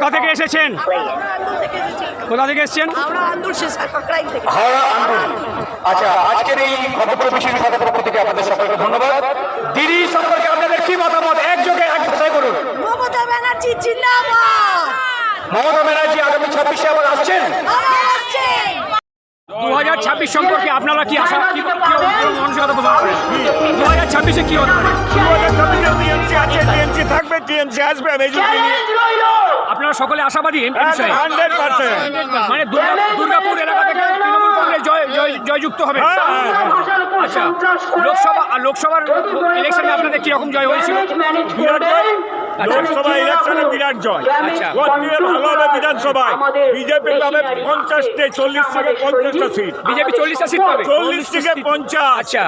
কোথা থেকে এসেছেন কোথা থেকে এসেছেন আচ্ছা আজকের এই খবর পক্ষ থেকে আপনাদের সকলকে ধন্যবাদ দিদি সম্পর্কে আপনাদের কি মতামত একযোগে এক ভাষায় করুন মমতা ব্যানার্জি জিন্দাবাদ মমতা ব্যানার্জি আগামী ছাব্বিশে আবার আসছেন দু হাজার ছাব্বিশ সম্পর্কে আপনারা কি আশা কি কি মানসিকতা কি করেন দু হাজার ছাব্বিশে কি টিএমসি আছে টিএমসি থাকবে টিএমসি আসবে আমি আপনারা সকলে আশাবাদী হান্ড্রেড পার্সেন্ট মানে দুর্গাপুর এলাকা থেকে কংগ্রেস জয় জয় জয়যুক্ত হবে। হ্যাঁ, হ্যাঁ, আচ্ছা লোকসভা আর লোকসভার ইলেকশনে আপনাদের কীরকম জয় হয়েছিল? বিরাট জয়। আচ্ছা। লোকসভা ইলেকশনে বিরাট জয়। আচ্ছা। গতিয়ে ভালো হবে বিধানসভায়। বিজেপি পাবে পঞ্চাশটে চল্লিশ থেকে পঞ্চাশটা সিট। বিজেপি চল্লিশটা সিট পাবে। চল্লিশ থেকে পঞ্চাশ। আচ্ছা।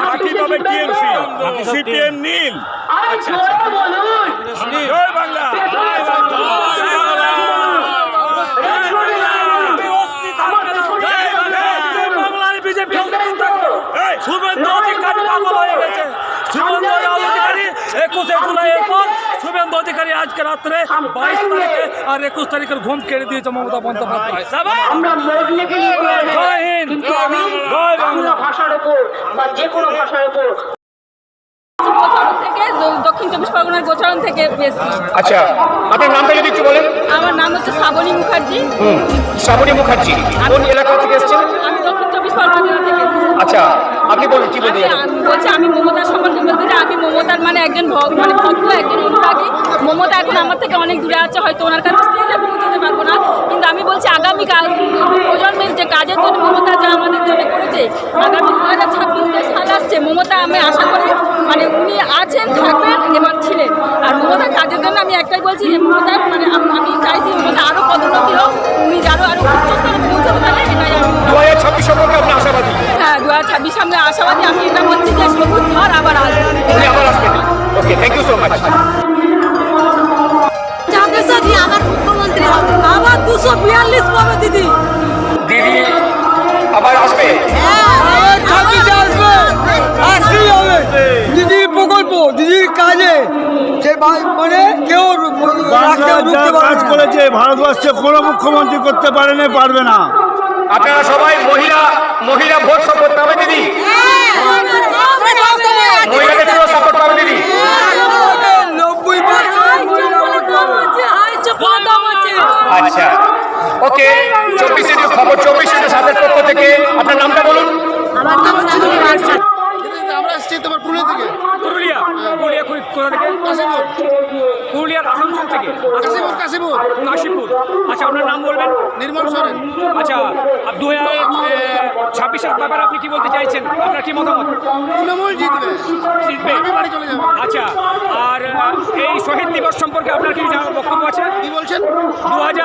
বাকি পাবে টিএমসি। সিপিএম নীল। আচ্ছা আচ্ছা জয় বাংলা জয় বাংলা বাংলার বিজেপি এই, শুভেন্দু অধিকারী পাগল হয়ে গেছে শুভেন্দু অধিকারী একুশে জুলাইয়ের পর শুভেন্দু আজকে রাত্রে বাইশ তারিখে আর একুশ তারিখের ঘুম কেড়ে দিয়েছে মমতা বন্দ্যোপাধ্যায়। আমরা ভাষার উপর বা যে কোনো ভাষার উপর। দক্ষিণ চব্বিশ পরগনার গোচারণ থেকে এসেছি। আচ্ছা আপনার নামটা যদি একটু বলেন। আমার নাম হচ্ছে শ্রাবণী মুখার্জি। শ্রাবণী মুখার্জি কোন এলাকা থেকে এসেছেন? আমি দক্ষিণ চব্বিশ পরগনা জেলা থেকে আচ্ছা আপনি বলুন কি বলতে আমি বলছি আমি মমতার সম্পর্কে বলতে চাই। আমি মমতার মানে একজন মানে ভক্ত একজন অনুরাগী। মমতা এখন আমার থেকে অনেক দূরে আছে হয়তো ওনার কাছে পৌঁছতে পারব না। কিন্তু আমি বলছি আগামী কাল প্রজন্মের যে কাজের জন্য মমতা যা আমাদের জন্য করেছে আগামী দু হাজার ছাব্বিশ যে সাল আসছে মমতা আমি আশা করি মানে উনি আছেন থাকবেন এবং ছিলেন। আর মমতার কাজের জন্য আমি একটাই বলছি যে মমতার মানে আমি চাইছি মমতা আরও পদোন্নতি হোক উনি যারও আরও উচ্চস্তরে পৌঁছতে পারে এটাই আমি মানে কেউ কাজ করেছে ভারতবর্ষে কোনো মুখ্যমন্ত্রী করতে পারেনি পারবে না। আপনারা সবাই মহিলা মহিলা ভোট সাপোর্ট পাবে দিদি মহিলাদের পুরো সাপোর্ট পাবে দিদি নব্বই আচ্ছা ওকে চব্বিশ ইন্টু খবর চব্বিশ ইন্টু সাতের পক্ষ থেকে আপনার নামটা বলুন আমরা এসেছি তোমার পুরুলিয়া থেকে পুরুলিয়া পুরুলিয়া কই- কোথা থেকে কাশীপুর পুরুলিয়ার আসানসোল থেকে। কাশীপুর কাশীপুর। কাশীপুর। আচ্ছা আপনার নাম বলবেন? নির্মল সরেন। আচ্ছা দু হাজার ছাব্বিশের ব্যাপারে আপনি কি বলতে চাইছেন? আপনার কি মতামত? তৃণমূল জিতবে। জিতবে? বাড়ি চলে যাবে। আচ্ছা আর এই শহীদ দিবস সম্পর্কে আপনার কি বক্তব্য আছে? কি বলছেন? দু হাজার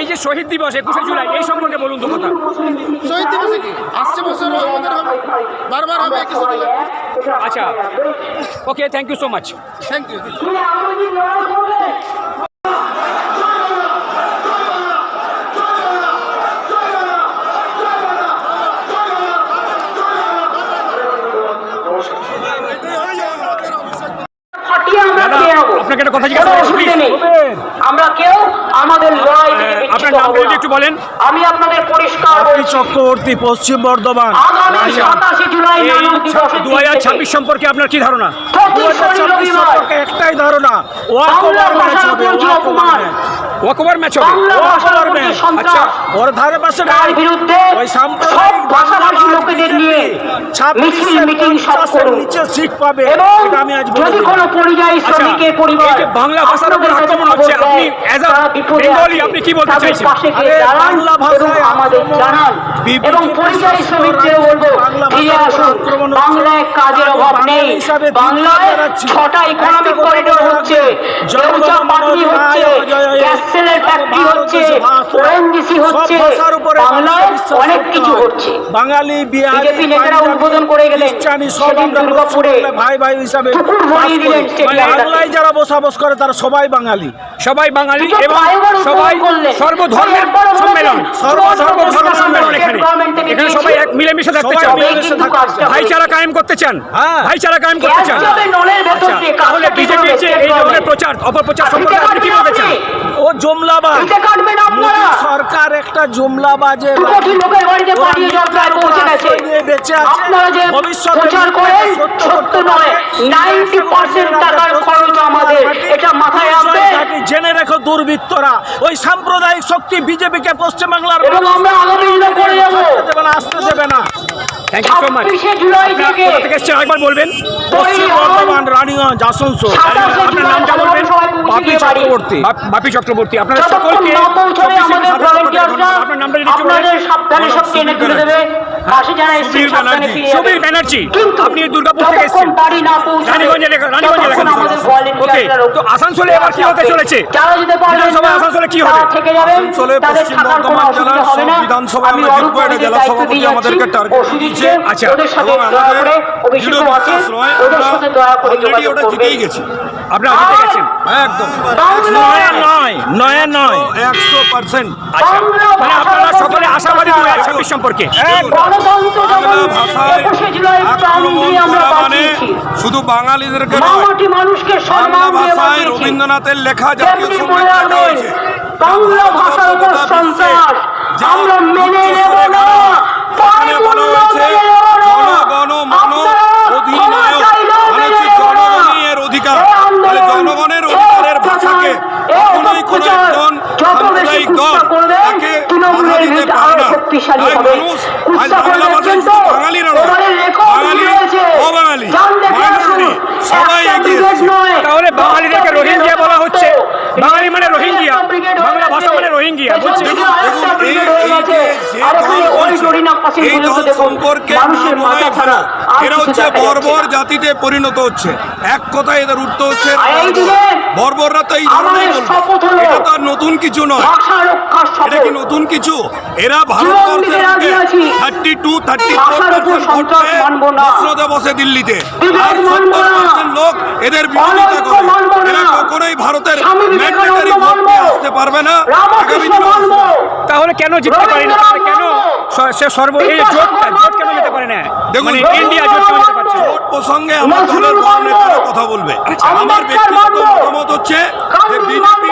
এই যে শহীদ দিবস একুশে জুলাই এই সম্পর্কে বলুন তো কথা। শহীদ দিবসে কি? আসছে বছর আমাদের হবে। বারবার হবে একই আচ্ছা okay thank you so much thank you ফাটিয়ে আমরা দাদা খেয়ে নেব। আপনাকে একটা কথা জিজ্ঞাসা অসুবিধা নেই। আমরা কেউ আমাদের লড়াই বিচ্ছিন্ন আপনার নাম হব একটু বলেন। আমি আপনাদের পরিষ্কার বলছি। চক্রবর্তী পশ্চিম বর্ধমান। জুলাই নানক দিবসের দু হাজার ছাব্বিশ সম্পর্কে আপনার কি ধারণা? একটাই ধারণা উপর যে অপমান। ওয়াকওভার ম্যাচ হবে আচ্ছা ওর ধারে পাশে তার বিরুদ্ধে ওই সাম্প্রদায়িক ভাষাভাষী লোকেদের নিয়ে মিছিল মিটিং সব করুন। নিচে সিট পাবে এটা আমি আজ বলে যদি কোনো পরিযায়ী আচ্ছা, শ্রমিকের পরিবার বাংলা ভাষার উপর আক্রমণ হচ্ছে, আপনি তারা বিপদে বেঙ্গলি আপনি কি বলতে চাইছেন? বাংলা ভাষায় আমাদের জানান। এবং পরিযায়ী শ্রমিকদের বলব ফিরে আসুন। বাংলায় কাজের অভাব নেই। বাংলায় ছটা ইকোনমিক করিডোর হচ্ছে। জয় পাটনি হচ্ছে। জয় জয় জয়। গ্যাস সেলের ফ্যাক্টরি হচ্ছে। ওএনজিসি সব হচ্ছে বাংলায় অনেক কিছু হচ্ছে। বাঙালি বিজেপি নেতারা উদ্বোধন করে গেলেন সেদিন দুর্গাপুরে ভাই ভাই হিসাবে স্টেডিয়ামটাতে। বাংলায় যারা বসবাস করে তারা সবাই বাঙালি। সবাই বাঙালি এবং সবাই সর্বধর্মের সম্মেলন। সর্বধর্ম সম্মেলন এখানে। এখানে সবাই এক মিলেমিশে থাকতে কিন্তু ভাইচারা কায়েম করতে চান? হ্যাঁ। ভাইচারা কায়েম করতে চান? আচ্ছা, তাহলে বিজেপির যে এই ধরনের প্রচার অপপ্রচার সম্পর্কে আপনি কি বলতে চান? ও জমলাবাজ। সরকার একটা জমলাবাজের লোকের বাড়িতে ওরা পাঠিয়ে পৌঁছে গেছে। বেঁচে আছে। আপনারা যে ভবিষ্যতে প্রচার করেন সত্য সত্য নয়। নাইনটি পার্সেন্ট টাকার খরচ আমাদের এটা মাথায় বিষয়টাকে জেনে রেখো দুর্বৃত্তরা। ওই সাম্প্রদায়িক শক্তি বিজেপিকে পশ্চিমবাংলার এবং আমরা আগামী দিনে করে যাব আসতে দেবে না আসতে দেবে না। থ্যাংক ইউ সো মাচ থেকে কোথা থেকে এসছেন? একবার বলবেন। পশ্চিম বর্ধমান রানীগঞ্জ আসানসোল। আপনার নামটা বলবেন? বাপি চক্রবর্তী। বাপি চক্রবর্তী আপনারা সকলকে। আপনার নামটা যদি আপনাদের সাবধানে সব টেনে তুলে দেবে পাশে যারা এসেছেন সাবধানে ফিরে সুবীর ব্যানার্জি আপনি দুর্গাপুর থেকে এসেছেন। বাড়ি না পৌঁছাবে, রানীগঞ্জ এলাকা রানীগঞ্জ এলাকা ওকে তো আসানসোলে এবার কি হতে চলেছে? যারা যেতে পারবেন না, আসানসোলে কি হবে? থেকে যাবেন আসানসোলে পশ্চিম বর্ধমান জেলার বিধানসভায় আমি অরূপ জেলা সভাপতি আমাদেরকে যাচ্ছি। দিয়েছে। আচ্ছা, ওদের সাথে দয়া করে অভিষেক ওদের সাথে দয়া করে যোগাযোগ ওটা জিতেই গেছি। আপনারা জিতে গেছেন একদম। নয় নয়। নয় নয় একশো পার্সেন্ট। আচ্ছা মানে আপনারা সকলে আশাবাদী দু হাজার ছাব্বিশ সম্পর্কে। মানে শুধু বাঙালিদেরকে নয় মানুষকে বাংলা ভাষায় রবীন্দ্রনাথের লেখা জাতীয় সংগীত বাংলা ভাষার উপর সন্ত্রাস যা আমরা মেনে উচ্চ নেব স্বরে না গান, সেখানে বলা হয়েছে জনগণ মন অধিনায়ক মানে হচ্ছে জনগণই এর অধিকার তাহলে জনগণের অধিকারের ভাষাকে কখনোই কোনো একজন সাম্প্রদায়িক দল তাকে বাধা দিতে পারে না তাই মানুষ আজ বাংলা ভাষায় শুধু বাঙালিরা নয় বাঙালি অবাঙালি মাইনরিটি সবাই এগিয়ে তাহলে বাঙালিদেরকে রোহিঙ্গা বলা হচ্ছে। বাঙালি মানে রোহিঙ্গিয়া বাংলা ভাষা মানে রোহিঙ্গিয়া বলছে এই দল সম্পর্কে না এরা হচ্ছে বর্বর জাতিতে পরিণত হচ্ছে। এক কথায় এদের উঠতে হচ্ছে বর্বররা তো এই ধরনের এটা তো আর নতুন কিছু নয়। এটা কি নতুন কিছু? এরা ভারতবর্ষের। থার্টি টু থার্টি না। বসে দিল্লিতে। আর সত্তর পার্সেন্ট লোক এদের বিরোধিতা করে। এরা কখনোই ভারতের ম্যান্ডেটারি ভোট আসতে পারবে না। আগামী তাহলে কেন জিততে পারে না? কেন সে সর্ব এই জোটটা জোট কেন যেতে পারে না? দেখুন, মানে ইন্ডিয়া জোট কেন যেতে পারছে? ভোট প্রসঙ্গে আমার দলের বড় নেতারা কথা বলবে। আমার ব্যক্তিগত মতামত হচ্ছে যে বিজেপি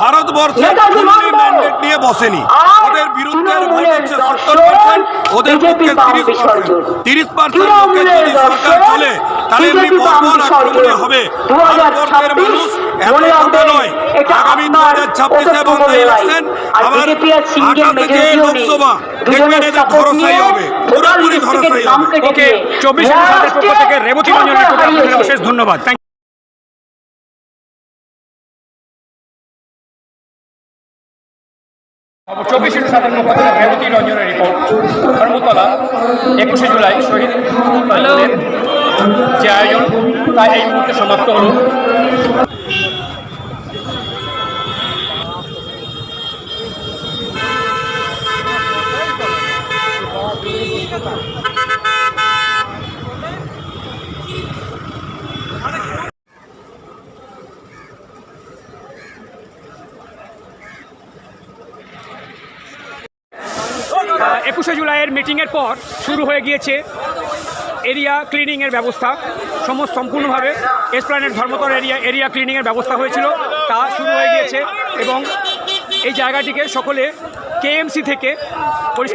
ভারতবর্ষে মানবো। ম্যান্ডেট নিয়ে বসেনি। ওদের বিরুদ্ধে ভোট হচ্ছে সত্তর পার্সেন্ট ওদের পক্ষে তিরিশ পার্সেন্ট। তিরিশ পার্সেন্ট লোকের যদি সরকার চলে তাহলে এমনি বর্বর বিসর্জন। আক্রমণে হবে। ভারতবর্ষের মানুষ এত মনে কথা নয়। আগামী দু হাজার ছাব্বিশে বাংলা ইলেকশন আবার আঠাশে যে। লোকসভা দেখবেন ধরসাই হবে পুরোপুরি ধরসাই হবে। ওকে চব্বিশ সালের পক্ষ থেকে রেবতী রঞ্জনের আপনাদের অশেষ ধন্যবাদ। থ্যাংক চব্বিশে সালের পক্ষ রেবতী রঞ্জনের রিপোর্ট ধর্মতলা একুশে জুলাই শহীদ যে আয়োজন তা এই মুহূর্তে সমাপ্ত হলো। একুশে জুলাইয়ের মিটিংয়ের পর শুরু হয়ে গিয়েছে এরিয়া ক্লিনিংয়ের ব্যবস্থা। সমস্ত সম্পূর্ণভাবে এসপ্লানের ধর্মতর এরিয়া এরিয়া ক্লিনিংয়ের ব্যবস্থা হয়েছিল। তা শুরু হয়ে গিয়েছে এবং এই জায়গাটিকে সকলে কেএমসি থেকে পরিষ্কার